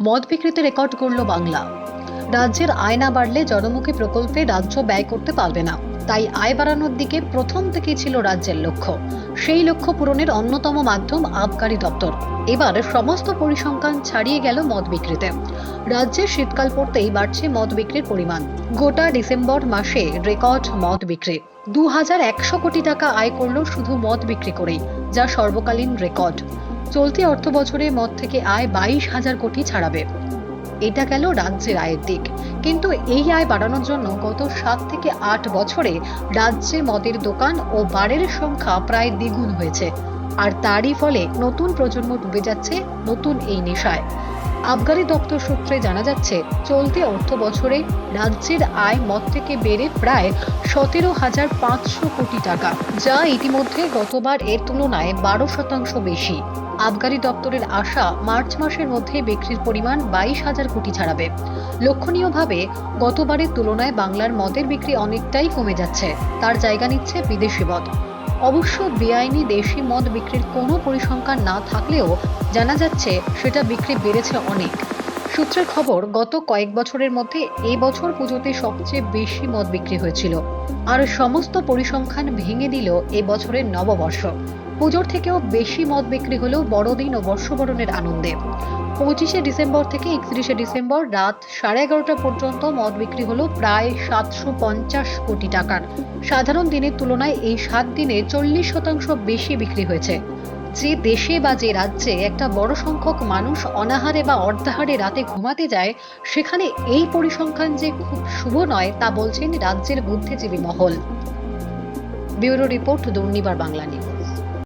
মদ বিক্রিতে রেকর্ড করল বাংলা। রাজ্যের আয় না বাড়লে জনমুখী প্রকল্পে রাজ্য ব্যয় করতে পারবে না। তাই আয় বাড়ানোর দিকে প্রথম থেকেই ছিল রাজ্যের লক্ষ্য। সেই লক্ষ্য পূরণের অন্যতম মাধ্যম আবগারি দপ্তর। এবার সমস্ত পরিসংখ্যান ছাড়িয়ে গেল মদ বিক্রিতে। রাজ্যে শীতকাল পড়তেই বাড়ছে মদ বিক্রির পরিমাণ। গোটা ডিসেম্বর মাসে রেকর্ড মদ বিক্রি। দু একশো কোটি টাকা আয় করল শুধু মদ বিক্রি করেই, যা সর্বকালীন রেকর্ড। চলতি অর্থ বছরে মদ থেকে আয় বাইশ হাজার কোটি ছাড়াবে। এটা গেল রাজ্যের আয়ের দিক। কিন্তু এই আয় বাড়ানোর জন্য গত সাত থেকে আট বছরে রাজ্যে মদের দোকান ও বারের সংখ্যা প্রায় দ্বিগুণ হয়েছে। আর তারই ফলে নতুন প্রজন্ম ডুবে যাচ্ছে নতুন এই নেশায়। আবগারি দপ্তর সূত্রে জানা যাচ্ছে, চলতি অর্থ বছরে রাজ্যের আয় মদ থেকে বেড়ে প্রায় সতেরো হাজার পাঁচশো কোটি টাকা, যা ইতিমধ্যে গতবার এর তুলনায় বারো শতাংশ বেশি। আবগারি দপ্তরের আশা মার্চ মাসের মধ্যে বিক্রির পরিমাণ বাইশ হাজার কোটি ছাড়াবে। লক্ষণীয়ভাবে, গতবারের তুলনায় বাংলার মদের বিক্রি অনেকটাই কমে যাচ্ছে, তার জায়গা নিচ্ছে বিদেশি মদ। অবশ্য বেআইনি দেশি মদ বিক্রির কোনো পরিসংখ্যান না থাকলেও জানা যাচ্ছে সেটা বিক্রি বেড়েছে অনেক। সূত্রের খবর, গত কয়েক বছরের মধ্যে এই বছর পুজোতে সবচেয়ে বেশি মদ বিক্রি হয়েছিল। আর সমস্ত পরিসংখ্যান ভেঙে দিল এ বছরের নববর্ষ। পুজোর থেকেও বেশি মদ বিক্রি হলেও বড়দিন ও বর্ষবরণের আনন্দে। পঁচিশে ডিসেম্বর থেকে একত্রিশে ডিসেম্বর রাত সাড়ে এগারোটা পর্যন্ত মদ বিক্রি হলো প্রায় সাতশো পঞ্চাশ কোটি টাকার। সাধারণ দিনের তুলনায় এই সাত দিনে চল্লিশ শতাংশ বেশি বিক্রি হয়েছে। যে দেশে বা যে রাজ্যে একটা বড় সংখ্যক মানুষ অনাহারে বা অর্ধাহারে রাতে ঘুমাতে যায়, সেখানে এই পরিসংখ্যান যে খুব শুভ নয়, তা বলছেন রাজ্যের বুদ্ধিজীবী মহল। Bureau report Durnibar Bangla news.